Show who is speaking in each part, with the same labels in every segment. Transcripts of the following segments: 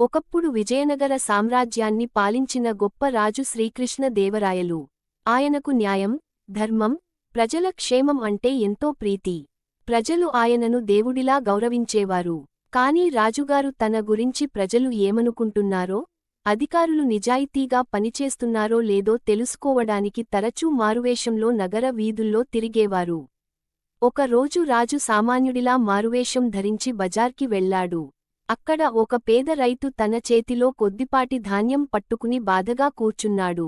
Speaker 1: ఒకప్పుడు విజయనగర సామ్రాజ్యాన్ని పాలించిన గొప్ప రాజు శ్రీకృష్ణ దేవరాయలు ఆయనకు న్యాయం ధర్మం ప్రజల క్షేమం అంటే ఎంతో ప్రీతి. ప్రజలు ఆయనను దేవుడిలా గౌరవించేవారు. కాని రాజుగారు తన గురించి ప్రజలు ఏమనుకుంటున్నారో అధికారులు నిజాయితీగా పనిచేస్తున్నారో లేదో తెలుసుకోవడానికి తరచూ మారువేషంలో నగర వీధుల్లో తిరిగేవారు. ఒకరోజు రాజు సామాన్యుడిలా మారువేషం ధరించి బజార్కి వెళ్ళాడు అక్కడ ఒక పేద రైతు తన చేతిలో కొద్దిపాటి ధాన్యం పట్టుకుని బాధగా కూర్చున్నాడు.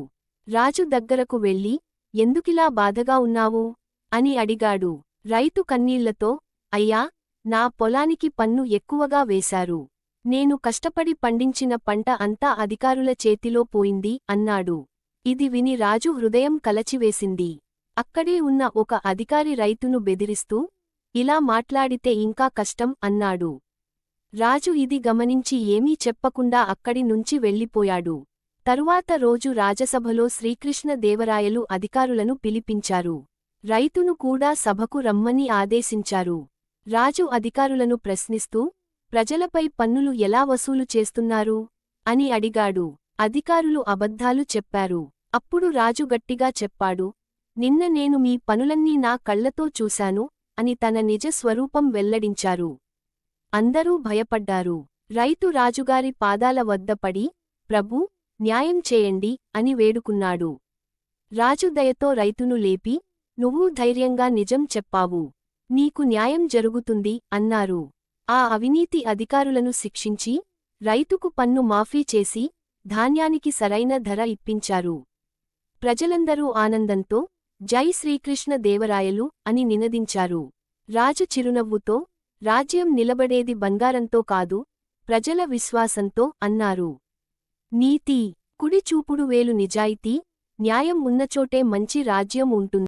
Speaker 1: రాజు దగ్గరకు వెళ్ళి ఎందుకిలా బాధగా ఉన్నావు అని అడిగాడు. రైతు కన్నీళ్ళతో అయ్యా నా పొలానికి పన్ను ఎక్కువగా వేశారు. నేను కష్టపడి పండించిన పంట అంతా అధికారుల చేతిలో పోయింది అన్నాడు. ఇది విని రాజు హృదయం కలచివేసింది. అక్కడే ఉన్న ఒక అధికారి రైతును బెదిరిస్తూ ఇలా మాట్లాడితే ఇంకా కష్టం అన్నాడు. రాజు ఇది గమనించి ఏమీ చెప్పకుండా అక్కడి నుంచి వెళ్ళిపోయాడు. తరువాత రోజు రాజసభలో శ్రీకృష్ణ దేవరాయలు అధికారులను పిలిపించారు. రైతును కూడా సభకు రమ్మని ఆదేశించారు. రాజు అధికారులను ప్రశ్నిస్తూ ప్రజలపై పన్నులు ఎలా వసూలు చేస్తున్నారు? అని అడిగాడు. అధికారులు అబద్ధాలు చెప్పారు. అప్పుడు రాజు గట్టిగా చెప్పాడు నిన్న నేను మీ పనులన్నీ నా కళ్ళతో చూశాను అని తన నిజ స్వరూపం వెల్లడించారు. అందరూ భయపడ్డారు. రైతు రాజుగారి పాదాల వద్ద పడి ప్రభూ న్యాయం చేయండి అని వేడుకున్నాడు. రాజు దయతో రైతును లేపి నువ్వు ధైర్యంగా నిజం చెప్పావు. నీకు న్యాయం జరుగుతుంది అన్నారు. ఆ అవినీతి అధికారులను శిక్షించి రైతుకు పన్ను మాఫీ చేసి ధాన్యానికి సరైన ధర ఇప్పించారు. ప్రజలందరూ ఆనందంతో జై శ్రీకృష్ణ దేవరాయలు అని నినదించారు. రాజు చిరునవ్వుతో రాజ్యం నిలబడేది బంగారంతో కాదు ప్రజల విశ్వాసంతో అన్నారు. నీతి కుడి చూపుడు వేలు నిజాయితీ న్యాయం ఉన్నచోటే మంచి రాజ్యం ఉంటుంది.